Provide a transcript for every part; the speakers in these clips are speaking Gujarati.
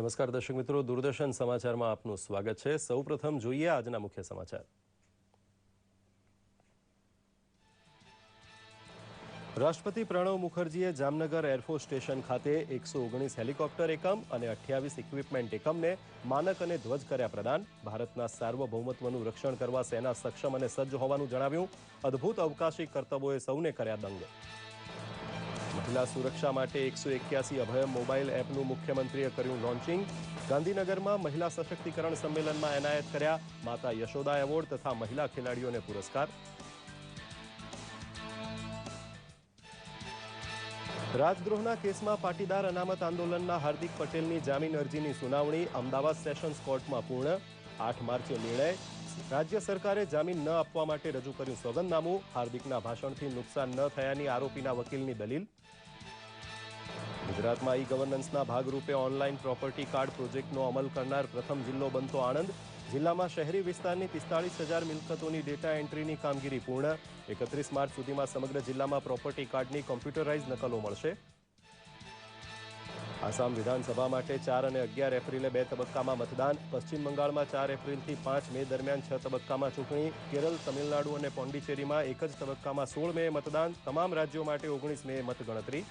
નમસ્કાર દર્શક મિત્રો, દૂરદર્શન સમાચારમાં આપનું સ્વાગત છે. સૌપ્રથમ જોઈએ આજના મુખ્ય સમાચાર. રાષ્ટ્રપતિ પ્રણવ મુખર્જીએ જામનગર એરફોર્સ સ્ટેશન ખાતે એકસો ઓગણીસ હેલિકોપ્ટર એકમ અને અઠ્યાવીસ ઇક્વિપમેન્ટ એકમને માનક અને ધ્વજ કર્યા પ્રદાન. ભારતના સાર્વભૌમત્વનું રક્ષણ કરવા સેના સક્ષમ અને સજ્જ હોવાનું જણાવ્યું. અદ્ભુત અવકાશી કર્તવ્યોએ સૌને કર્યા દંગ. મહિલા સુરક્ષા માટે એકસો એક્યાસી અભય મોબાઈલ એપનું મુખ્યમંત્રીએ કર્યું લોન્ચિંગ. ગાંધીનગરમાં મહિલા સશક્તિકરણ સંમેલનમાં એનાયત કર્યા માતા યશોદા એવોર્ડ તથા મહિલા ખેલાડીઓને પુરસ્કાર. રાજદ્રોહના કેસમાં પાટીદાર અનામત આંદોલનના હાર્દિક પટેલની જામીન અરજીની સુનાવણી અમદાવાદ સેશન્સ કોર્ટમાં પૂર્ણ. આઠ માર્ચે નિર્ણય. રાજ્ય સરકારે જામીન ન આપવા માટે રજૂ કર્યું સોગંદનામું. હાર્દિકના ભાષણથી નુકસાન ન થયાની આરોપીના વકીલની દલીલ. ગુજરાતમાં ઈ ગવર્નન્સના ભાગરૂપે ઓનલાઈન પ્રોપર્ટી કાર્ડ પ્રોજેક્ટનો અમલ કરનાર પ્રથમ જિલ્લો બનતો આણંદ. જિલ્લામાં શહેરી વિસ્તારની પિસ્તાળીસ હજાર મિલકતોની ડેટા એન્ટ્રીની કામગીરી પૂર્ણ. એકત્રીસ માર્ચ સુધીમાં સમગ્ર જિલ્લામાં પ્રોપર્ટી કાર્ડની કોમ્પ્યુટરાઇઝ નકલો મળશે. આસામ વિધાનસભા માટે ચાર અને અગિયાર એપ્રિલે બે તબક્કામાં મતદાન. પશ્ચિમ બંગાળમાં ચાર એપ્રિલથી પાંચ મે દરમિયાન છ તબક્કામાં ચૂંટણી. કેરળ, તમિલનાડુ અને પોંડિચેરીમાં એક જ તબક્કામાં સોળ મે મતદાન. તમામ રાજ્યો માટે ઓગણીસ મે મતગણતરી.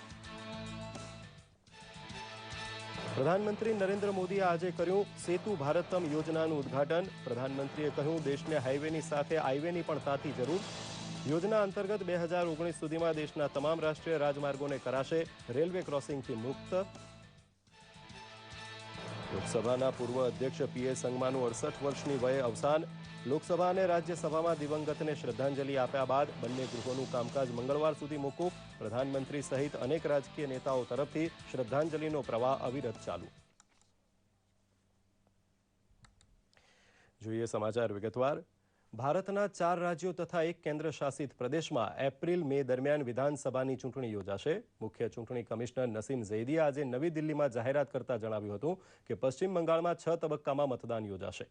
પ્રધાનમંત્રી નરેન્દ્ર મોદીએ આજે કર્યું સેતુ ભારતમ યોજનાનું ઉદ્ઘાટન. પ્રધાનમંત્રીએ કહ્યું, દેશને હાઈવેની સાથે હાઈવેની પણ તાતી જરૂર. યોજના અંતર્ગત બે હજાર ઓગણીસ સુધીમાં દેશના તમામ રાષ્ટ્રીય રાજમાર્ગોને કરાશે રેલવે ક્રોસિંગથી મુક્ત. લોકસભાના પૂર્વ અધ્યક્ષ પીએ સંગમાનું અડસઠ વર્ષની વયે અવસાન, લોકસભા અને રાજ્યસભામાં દિવંગતને શ્રદ્ધાંજલિ આપ્યા બાદ બંને ગૃહોનું કામકાજ મંગળવાર સુધી મોકૂફ પ્રધાનમંત્રી સહિત અનેક રાજકીય નેતાઓ તરફથી શ્રદ્ધાંજલિનો પ્રવાહ અવિરત ચાલુ. જોઈએ સમાચાર વિગતવાર. ભારતના ચાર રાજ્યો તથા એક કેન્દ્ર શાસિત પ્રદેશમાં એપ્રિલ મે દરમિયાન વિધાનસભાની ચૂંટણી યોજાશે. મુખ્ય ચૂંટણી કમિશનર નસીમ ઝૈદીએ આજે નવી દિલ્હીમાં જાહેરાત કરતા જણાવ્યું હતું કે પશ્ચિમ બંગાળમાં છ તબક્કામાં મતદાન યોજાશે.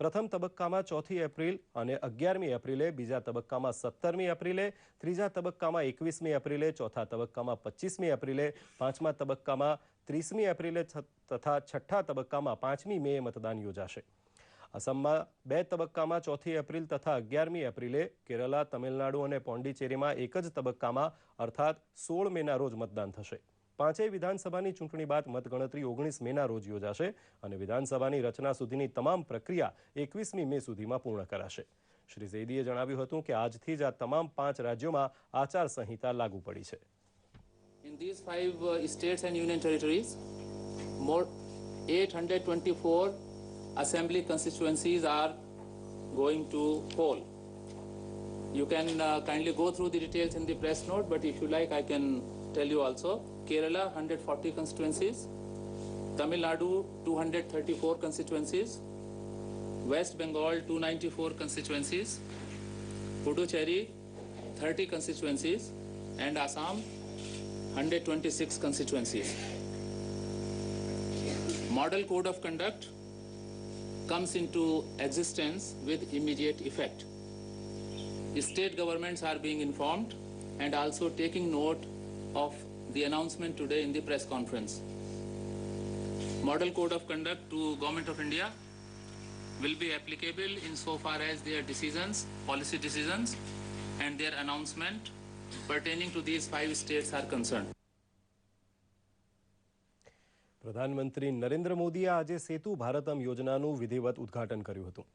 પ્રથમ તબક્કામાં ચોથી એપ્રિલ અને અગિયારમી એપ્રિલે, બીજા તબક્કામાં સત્તરમી એપ્રિલે, ત્રીજા તબક્કામાં એકવીસમી એપ્રિલે, ચોથા તબક્કામાં પચીસમી એપ્રિલે, પાંચમા તબક્કામાં ત્રીસમી એપ્રિલે તથા છઠ્ઠા તબક્કામાં પાંચમી મે મતદાન યોજાશે. અસમમાં બે તબક્કામાં ચોથી એપ્રિલ તથા અગિયારમી એપ્રિલે કેરલા તમિલનાડુ અને પોંડિચેરીમાં એક જ તબક્કામાં અર્થાત સોળ મેના રોજ મતદાન થશે. પાંચેય વિધાનસભાની ચૂંટણી બાદ મતગણતરી ઓગણીસ મેના રોજ યોજાશે અને વિધાનસભાની રચના સુધીની તમામ પ્રક્રિયા એકવીસમી મે સુધીમાં પૂર્ણ કરાશે. શ્રી ઝૈદીએ જણાવ્યું હતું કે આજથી જ આ તમામ પાંચ રાજ્યોમાં આચાર સંહિતા લાગુ પડી છે. In these five uh, states and union territories, more 824 assembly constituencies are going to poll. You can uh, kindly go through the details in the press note, but if you like, I can tell you also. Kerala 140 constituencies, Tamil Nadu 234 constituencies, West Bengal 294 constituencies, Puducherry 30 constituencies, and Assam 126 constituencies. Model Code of Conduct comes into existence with immediate effect. State governments are being informed and also taking note of the announcement today in the press conference. Model Code of Conduct to Government of India will be applicable insofar as their decisions, policy decisions, and their announcement pertaining to these five states are concerned. પ્રધાનમંત્રી નરેન્દ્ર મોદીએ આજે સેતુ ભારતમ યોજનાનું વિધિવત ઉદ્ઘાટન કર્યું હતું.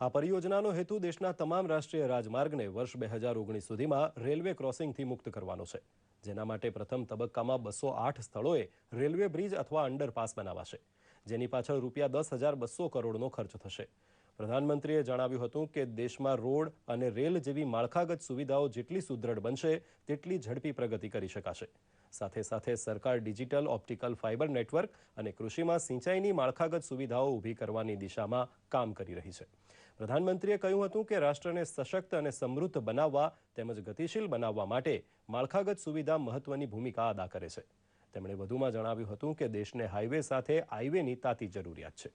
આ પરિયોજનાનો હેતુ દેશના તમામ રાષ્ટ્રીય રાજમાર્ગને વર્ષ બે હજાર ઓગણીસ સુધીમાં રેલવે ક્રોસિંગથી મુક્ત કરવાનો છે. જેના માટે પ્રથમ તબક્કામાં બસો આઠ સ્થળોએ રેલવે બ્રિજ અથવા અંડરપાસ બનાવાશે. જેની પાછળ રૂપિયા દસ હજાર બસો કરોડનો ખર્ચ થશે. પ્રધાનમંત્રીએ જણાવ્યું હતું કે દેશમાં રોડ અને રેલ જેવી માળખાગત સુવિધાઓ જેટલી સુદૃઢ બનશે, તેટલી ઝડપી પ્રગતિ કરી શકાશે. સાથે સાથે સરકાર ડિજિટલ, ઓપ્ટિકલ ફાઇબર નેટવર્ક અને કૃષિમાં સિંચાઈની માળખાગત સુવિધાઓ ઊભી કરવાની દિશામાં કામ કરી રહી છે. પ્રધાનમંત્રીએ કહ્યું હતું કે રાષ્ટ્રને સશક્ત અને સમૃદ્ધ બનાવવા તેમજ ગતિશીલ બનાવવા માટે માળખાગત સુવિધા મહત્વની ભૂમિકા અદા કરે છે. તેમણે વધુમાં જણાવ્યું હતું કે દેશને હાઈવે સાથે હાઈવેની તાતી જરૂરિયાત છે.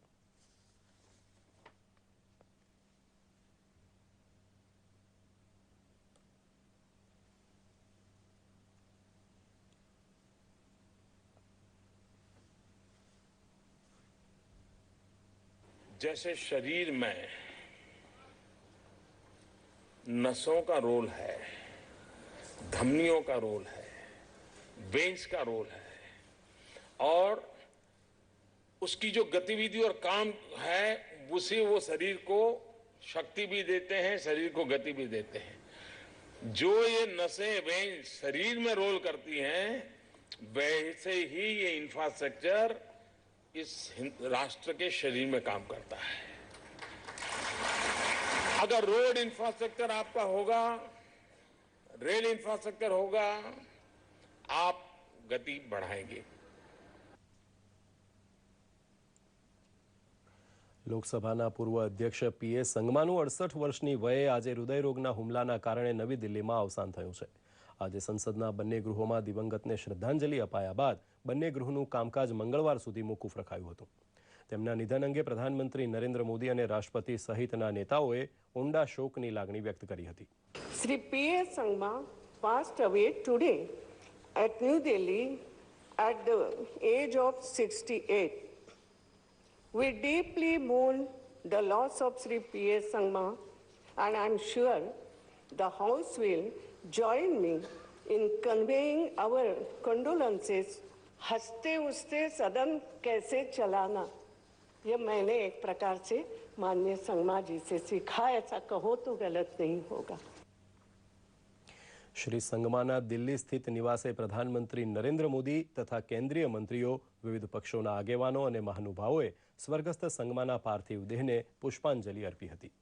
जैसे शरीर में नसों का रोल है, धमनियों का रोल है, वेन्स का रोल है, और उसकी जो गतिविधि और काम है, उसे वो शरीर को शक्ति भी देते हैं, शरीर को गति भी देते हैं। जो ये नसें वेन्स शरीर में रोल करती हैं, वैसे ही ये इंफ्रास्ट्रक्चर इस हिंद- राष्ट्र के शरीर में काम करता है अगर रोड इंफ्रास्ट्रक्चर आपका होगा रेल इंफ्रास्ट्रक्चर होगा आप गति बढ़ाएंगे લોકસભાના પૂર્વ અધ્યક્ષ પીએસ સંગમાનું અડસઠ વર્ષની વયે આજે હૃદયરોગના હુમલાના કારણે નવી દિલ્હીમાં અવસાન થયું છે આજે સંસદના બંને ગૃહોમાં દિવંગતને શ્રદ્ધાંજલિ અપાયા બાદ બંને ગૃહનું કામકાજ મંગળવાર સુધી મોકૂફ રખાયું હતું તેમના નિધન અંગે પ્રધાનમંત્રી નરેન્દ્ર મોદી અને રાષ્ટ્રપતિ સહિતના નેતાઓએ ઊંડા શોકની લાગણી વ્યક્ત કરી હતી Sri P.S. Sangma passed away today at New Delhi at the age of 68. We deeply mourn the loss of Sri P.S. Sangma and I'm sure the House will join me in conveying our condolences. हंसते उठते सदन कैसे चलाना ये मैंने एक प्रकार से माननीय संगमा जी से सीखा ऐसा कहो तो गलत नहीं होगा શ્રી સંગમાના દિલ્હી સ્થિત નિવાસે પ્રધાનમંત્રી નરેન્દ્ર મોદી તથા કેન્દ્રીય મંત્રીઓ વિવિધ પક્ષોના આગેવાનો અને મહાનુભાવોએ સ્વર્ગસ્થ સંગમાના પાર્થિવ દેહને પુષ્પાંજલિ અર્પી હતી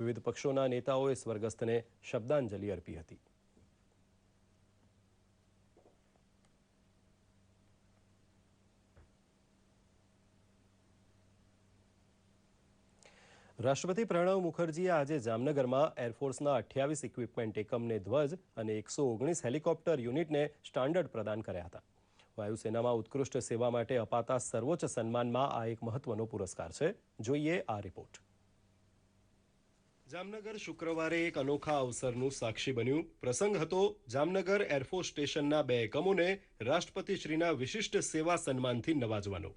વિવિધ પક્ષોના નેતાઓએ સ્વર્ગસ્થને શબ્દાંજલિ અર્પી હતી રાષ્ટ્રપતિ પ્રણવ મુખર્જીએ આજે જામનગરમાં એરફોર્સના અઠ્યાવીસ ઇક્વિપમેન્ટ એકમને ધ્વજ અને એકસો ઓગણીસ હેલિકોપ્ટર યુનિટને સ્ટાન્ડર્ડ પ્રદાન કર્યા હતા. વાયુસેનામાં ઉત્કૃષ્ટ સેવા માટે અપાતા સર્વોચ્ચ સન્માનમાં આ એક મહત્વનો પુરસ્કાર છે. જોઈએ આ રિપોર્ટ જામનગર શુક્રવારે એક અનોખા અવસરનું સાક્ષી બન્યું. પ્રસંગ હતો જામનગર એરફોર્સ સ્ટેશનના બે એકમોને રાષ્ટ્રપતિશ્રીના વિશિષ્ટ સેવા સન્માનથી નવાજવાનો.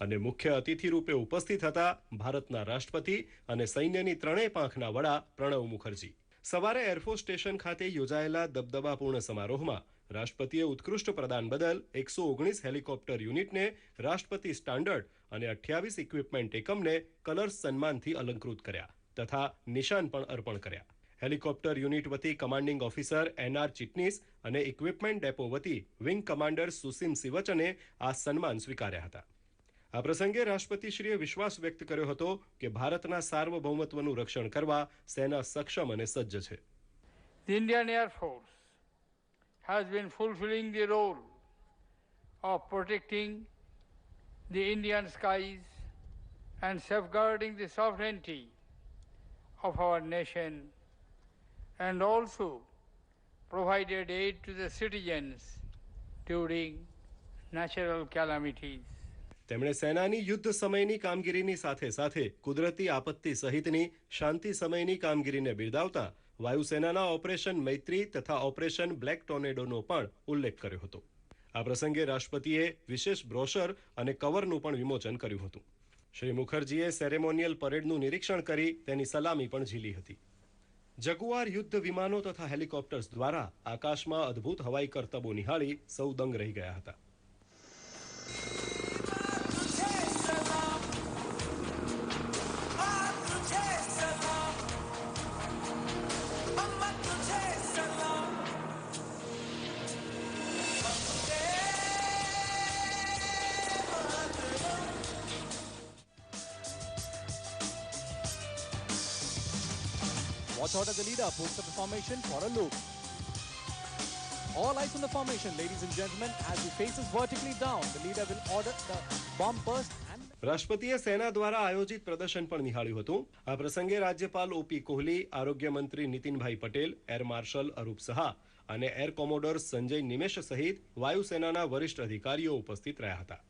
અને મુખ્ય અતિથિ રૂપે ઉપસ્થિત હતા ભારતના રાષ્ટ્રપતિ અને સૈન્યની ત્રણેય પાંખના વડા પ્રણવ મુખર્જી. સવારે એરફોર્સ સ્ટેશન ખાતે યોજાયેલા દબદબાપૂર્ણ સમારોહમાં રાષ્ટ્રપતિએ ઉત્કૃષ્ટ પ્રદાન બદલ એકસો ઓગણીસ હેલિકોપ્ટર યુનિટને રાષ્ટ્રપતિ સ્ટાન્ડર્ડ અને અઠ્યાવીસ ઇક્વિપમેન્ટ એકમને કલર્સ સન્માનથી અલંકૃત કર્યા તથા નિશાન પણ અર્પણ કર્યા. હેલિકોપ્ટર યુનિટ વતી commanding officer N R Chitnis અને ઇક્વિપમેન્ટ ડેપો વતી વિંગ કમાન્ડર સુસીમ સિવચને આ સન્માન સ્વીકાર્યા હતા. આ પ્રસંગે રાષ્ટ્રપતિશ્રીએ વિશ્વાસ વ્યક્ત કર્યો હતો કે ભારતના સાર્વભૌમત્વનું રક્ષણ કરવા સેના સક્ષમ અને સજ્જ છે Air Force has been fulfilling the role of protecting the Indian skies and safeguarding the sovereignty of our nation and also provided aid to the citizens during natural calamities. તેમણે સેનાની યુદ્ધ સમયની કામગીરીની સાથે સાથે કુદરતી આપત્તિ સહિતની શાંતિ સમયની કામગીરીને બિરદાવતા વાયુસેનાના ઓપરેશન મૈત્રી તથા ઓપરેશન બ્લેક ટોર્નેડોનો પણ ઉલ્લેખ કર્યો હતો. આ પ્રસંગે રાષ્ટ્રપતિએ વિશેષ બ્રોશર અને કવરનું પણ વિમોચન કર્યું હતું. શ્રી મુખર્જીએ સેરેમોનિયલ પરેડનું નિરીક્ષણ કરી તેની સલામી પણ ઝીલી હતી. જગુઆર યુદ્ધ વિમાનો તથા હેલિકોપ્ટર્સ દ્વારા આકાશમાં અદ્ભુત હવાઈ કરતબો નિહાળી સૌ દંગ રહી ગયા હતા. Out as a leader, post up the formation for a loop. All eyes on the formation, ladies and gentlemen, as he faces vertically down. The leader will order the bomb burst રાષ્ટ્રપતિએ સેના દ્વારા આયોજિત પ્રદર્શન પણ નિહાળ્યું હતું આ પ્રસંગે રાજ્યપાલ ઓપી કોહલી આરોગ્ય મંત્રી નીતિનભાઈ પટેલ એર માર્શલ અરૂપ સહા અને એર કોમોડોર સંજય નિમેશ સહિત વાયુસેનાના વરિષ્ઠ અધિકારીઓ ઉપસ્થિત રહ્યા હતા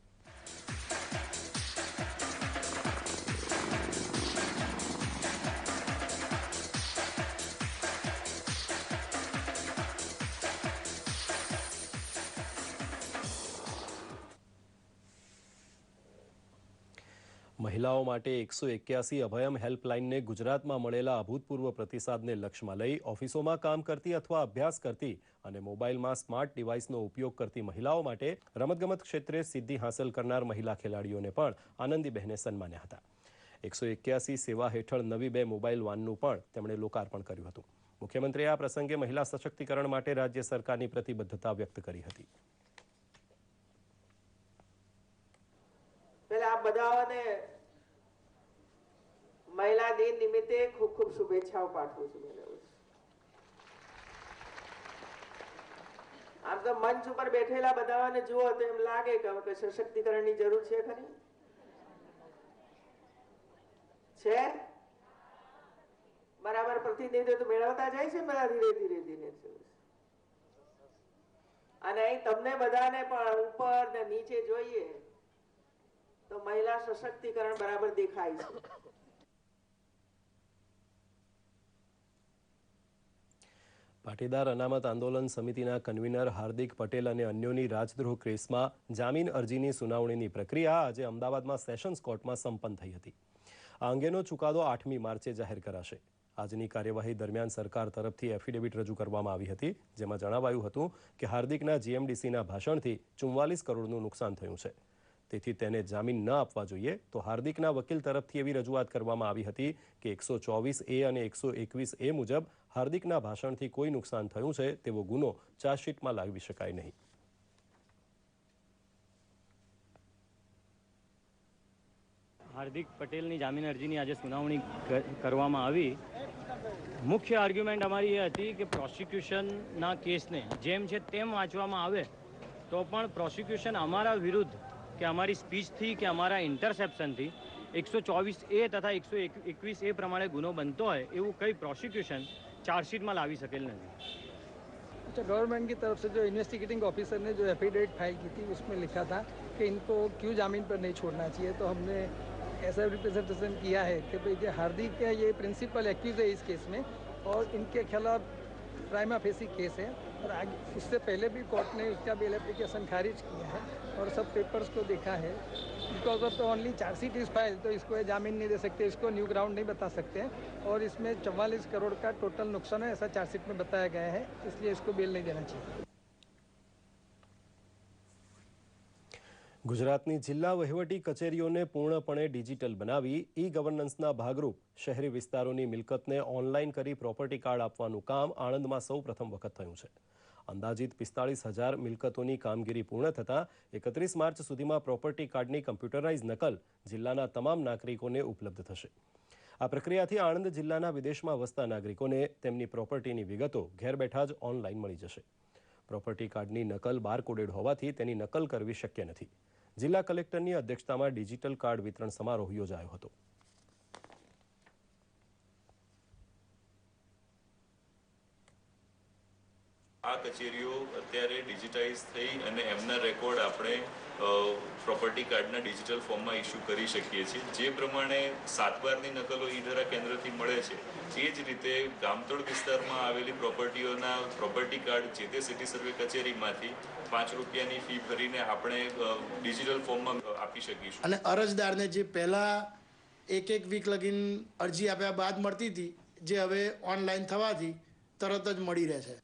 મહિલાઓ માટે એકસો એક્યાસી અભયમ હેલ્પલાઇનને ગુજરાતમાં મળેલા અભૂતપૂર્વ પ્રતિસાદને લક્ષ્યમાં લઈ ઓફિસોમાં કામ કરતી અથવા અભ્યાસ કરતી અને મોબાઈલમાં સ્માર્ટ ડિવાઇસનો ઉપયોગ કરતી મહિલાઓ માટે રમતગમત ક્ષેત્રે સિદ્ધિ હાંસલ કરનાર મહિલા ખેલાડીઓને પણ આનંદીબહેને સન્માન્યા હતા. એકસો એક્યાસી સેવા હેઠળ નવી બે મોબાઈલ વાનનું પણ તેમણે લોકાર્પણ કર્યું હતું. મુખ્યમંત્રીએ આ પ્રસંગે મહિલા સશક્તિકરણ માટે રાજ્ય સરકારની પ્રતિબદ્ધતા વ્યક્ત કરી હતી. પહેલા આ બધાને મહિલા દિન નિમિત્તે ખૂબ ખૂબ શુભેચ્છાઓ પાઠવું છું મેળવું આમ તો મંચ ઉપર બેઠેલા બધાને જુઓ તો એમ લાગે કે હવે સશક્તિકરણની જરૂર છે ખરી? છે? બરાબર પ્રતિનિધિત્વ મેળવતા જાય છે બધા ધીરે ધીરે ધીરે. અને અહીં તમને બધાને પણ ઉપર ને નીચે જોઈએ તો મહિલા સશક્તિકરણ બરાબર દેખાય છે. પાટીદાર અનામત આંદોલન સમિતિના કન્વીનર હાર્દિક પટેલ અને અન્યોની રાજદ્રોહ કેસમાં જામીન અરજીની સુનાવણીની પ્રક્રિયા આજે અમદાવાદમાં સેશન્સ કોર્ટમાં સંપન્ન થઈ હતી. આ અંગેનો ચુકાદો આઠમી માર્ચે જાહેર કરાશે. આજની કાર્યવાહી દરમિયાન સરકાર તરફથી એફિડેવિટ રજૂ કરવામાં આવી હતી, જેમાં જણાવાયું હતું કે હાર્દિકના જીએમડીસીના ભાષણથી ચુમ્વાલીસ કરોડનું નુકસાન થયું છે. તેથી તેને જામીન ન આપવા જોઈએ. તો હાર્દિકના વકીલ તરફથી એવી રજૂઆત કરવામાં આવી હતી કે એકસો ચોવીસ એ અને એકસો એકવીસ એ મુજબ હાર્દિકના ભાષણથી કોઈ નુકસાન થયું છે તેવો ગુનો ચાર્જશીટમાં લાવી શકાય નહીં. હાર્દિક પટેલની જામીન અરજીની આજે સુનાવણી કરવામાં આવી. મુખ્ય આર્ગ્યુમેન્ટ અમારી એ હતી કે પ્રોસિક્યુશનના કેસને જેમ છે તેમ વાંચવામાં આવે તો પણ પ્રોસિક્યુશન અમારા વિરુદ્ધ કે અમારી સ્પીચથી કે અમારા ઇન્ટરસેપ્શનથી એકસો ચોવીસ એ તથા એકસો એકવીસ એ પ્રમાણે ગુનો બનતો હોય એવું કંઈ પ્રોસિક્યુશન ચાર્જશીટમાં લાવી શકેલ નથી अच्छा गवर्नमेंट की तरफ से जो इन्वेस्टिगेटिंग ऑफिसर ने जो एफिडेविट फाइल की थी उसमें लिखा था कि इनको क्यों जामीन पर नहीं छोड़ना चाहिए तो हमने ऐसा रिप्रेजेंटेशन किया है कि भाई ये हार्दिक है ये प्रिंसिपल एक्यूज है इस केस में और इनके खिलाफ प्राइमा फेसी केस है और आगे उससे पहले भी कोर्ट ने उसका बेल एप्लीकेशन खारिज किया है और सब पेपर्स को देखा है because of the only chargesheet is file तो इसको ये जामीन नहीं दे सकते इसको न्यू ग्राउंड नहीं बता सकते और इसमें चौवालीस करोड़ का टोटल नुकसान है ऐसा चार्जशीट में बताया गया है इसलिए इसको बेल नहीं देना चाहिए ગુજરાતની જિલ્લા વહીવટી કચેરીઓને પૂર્ણપણે ડિજિટલ બનાવી ઈ ગવર્નન્સના ભાગરૂપ શહેરી વિસ્તારોની મિલકતને ઓનલાઈન કરી પ્રોપર્ટી કાર્ડ આપવાનું કામ આણંદમાં સૌ પ્રથમ વખત થયું છે અંદાજિત પિસ્તાળીસ હજાર મિલકતોની કામગીરી પૂર્ણ થતાં એકત્રીસ માર્ચ સુધીમાં પ્રોપર્ટી કાર્ડની કમ્પ્યુટરાઇઝ નકલ જિલ્લાના તમામ નાગરિકોને ઉપલબ્ધ થશે. આ પ્રક્રિયાથી આણંદ જિલ્લાના વિદેશમાં વસતા નાગરિકોને તેમની પ્રોપર્ટીની વિગતો ઘેર બેઠા જ ઓનલાઈન મળી જશે. પ્રોપર્ટી કાર્ડની નકલ બારકોડેડ હોવાથી તેની નકલ કરવી શક્ય નથી. જિલ્લા કલેક્ટરની અધ્યક્ષતામાં ડિજિટલ કાર્ડ વિતરણ સમારોહ યોજાયો હતો. કચેરીઓ અત્યારે ડિજિટાઇઝ થઈ અને એમના રેકોર્ડ આપણે પ્રોપર્ટી કાર્ડના ડિજિટલ ફોર્મમાં ઇસ્યુ કરી શકીએ છીએ. જે પ્રમાણે સાતબારની નકલો ઈધરા કેન્દ્રથી મળે છે, એ જ રીતે ગામતોડ વિસ્તારમાં આવેલી પ્રોપર્ટીઓના પ્રોપર્ટી કાર્ડ જે તે સિટી સર્વે કચેરીમાંથી પાંચ રૂપિયાની ફી ભરીને આપણે ડિજિટલ ફોર્મમાં આપી શકીશું. અને અરજદારને જે પહેલાં એક એક વીક લગીન અરજી આપ્યા બાદ મળતી હતી, જે હવે ઓનલાઈન થવાથી તરત જ મળી રહે છે.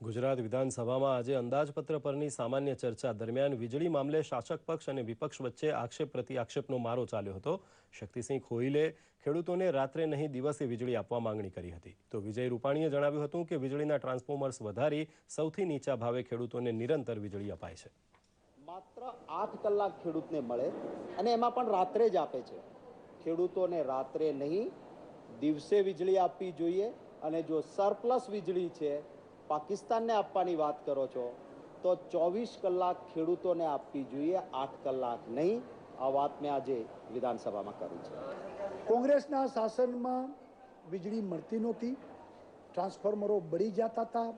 ગુજરાત વિધાનસભામાં આજે અંદાજપત્ર પરની સામાન્ય ચર્ચા દરમિયાન વીજળી મામલે શાસક પક્ષ અને વિપક્ષ વચ્ચે આક્ષેપ પ્રતિ આક્ષેપનો મારો ચાલ્યો હતો. શક્તિસિંહ ખોઈલે ખેડૂતોને રાત્રે નહીં, દિવસે વીજળી આપવા માંગણી કરી હતી. તો વિજય રૂપાણીએ જણાવ્યું હતું કે વીજળીના ટ્રાન્સફોર્મર્સ વધારી સૌથી નીચા ભાવે ખેડૂતોને નિરંતર વીજળી અપાય છે. માત્ર આઠ કલાક ખેડૂતને મળે અને એમાં પણ રાત્રે જ આપે છે. ખેડૂતોને રાત્રે નહીં, દિવસે વીજળી આપવી જોઈએ અને જો સરપ્લસ વીજળી છે પાકિસ્તાનને આપવાની વાત કરો છો, તો ચોવીસ કલાક ખેડૂતોને આપવી જોઈએ, આઠ કલાક નહીં. આ વાત મેં આજે વિધાનસભામાં કરી છે. કોંગ્રેસના શાસનમાં વીજળી મળતી નહોતી, ટ્રાન્સફોર્મરો બળી જતા હતા,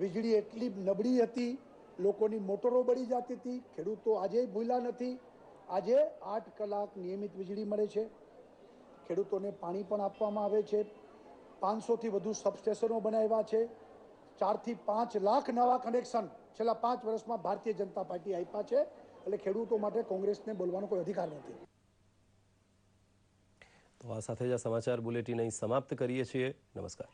વીજળી એટલી નબળી હતી, લોકોની મોટરો બળી જતી હતી, ખેડૂતો આજે ભૂલા નથી. આજે આઠ કલાક નિયમિત વીજળી મળે છે. ખેડૂતોને પાણી પણ આપવામાં આવે છે. પાંચસોથી વધુ સબસ્ટેશનો બનાવ્યા છે. ચારથી પાંચ લાખ નવા કનેક્શન છેલ્લા પાંચ વર્ષમાં ભારતીય જનતા પાર્ટી આપ્યા છે. એટલે ખેડૂતો માટે કોંગ્રેસને બોલવાનો કોઈ અધિકાર નથી. તો આ સાથે જ આ સમાચાર બુલેટિન અહીં સમાપ્ત કરીએ છીએ. નમસ્કાર.